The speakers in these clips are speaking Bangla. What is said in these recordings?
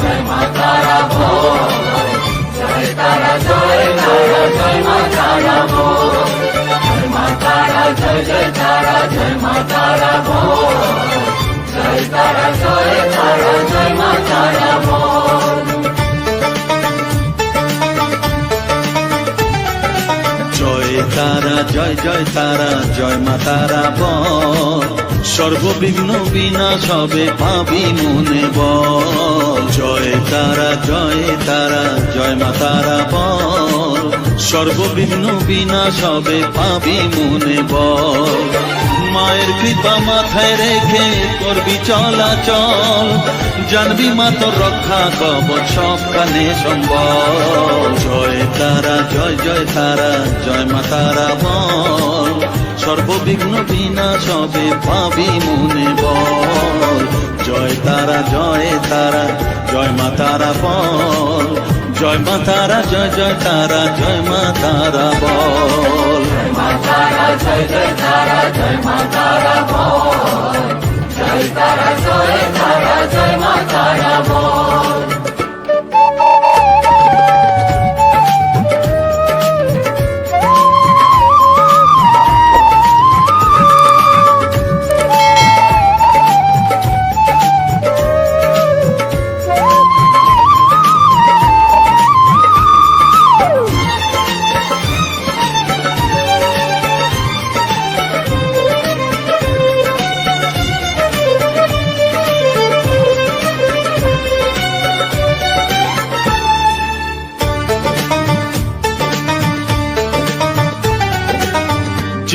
জয় মা তারা জয় তারা জয় তারা জয় মা তারা জয় মা জয় জয় তারা জয় মা তারা জয় তারা জয় তারা জয় মা জয় তারা, জয় জয় তারা, জয় মা তারা বল। সর্ববিঘ্ন বিনাশ হবে পাবি মনে বল। জয় তারা জয় তারা, জয় মা তারা বল। সর্ববিঘ্ন বিনাশ হবে পাবি মনে বল। মায়ের কৃপা মাথায় রেখে করবি চলাচল। জানবি মা তোর রক্ষা কবচ সবখানে সম্বল। জয় তারা, জয় জয় তারা, জয় মা তারা বল। সর্ববিঘ্ন বিনাশ হবে পাবি মনে বল। জয় তারা জয় তারা, জয় মা তারা বল। জয় মা তারা, জয় জয় তারা, জয় মা তারা বল। জয় জয় তারা, জয় মা তারা বল।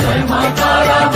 জয় মা তারা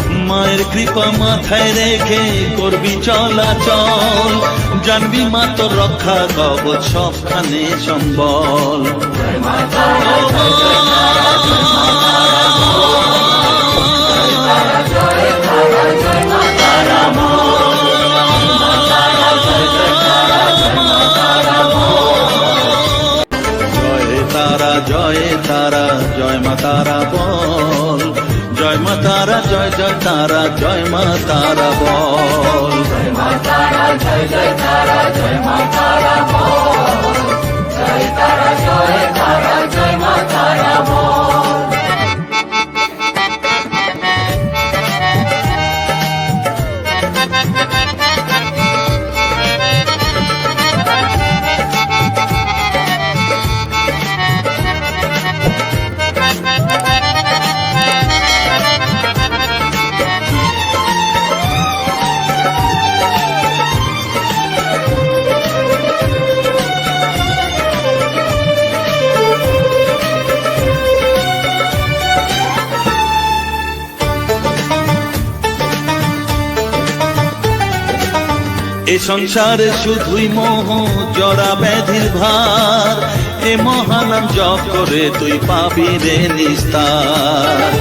মায়ের কৃপা মাথায় রেখে করবি চলাচল। জানবি মা তো রক্ষা কব সবখানে সম্বল। তারা, জয় মা তারা বল। জয় মা তারা, জয় জয় তারা, জয় মা তারা বল। এ সংসারে শুধুই মোহ, জরা ব্যাধির ভার। এ মহানাম জপ করে তুই পাবি রে নিস্তার।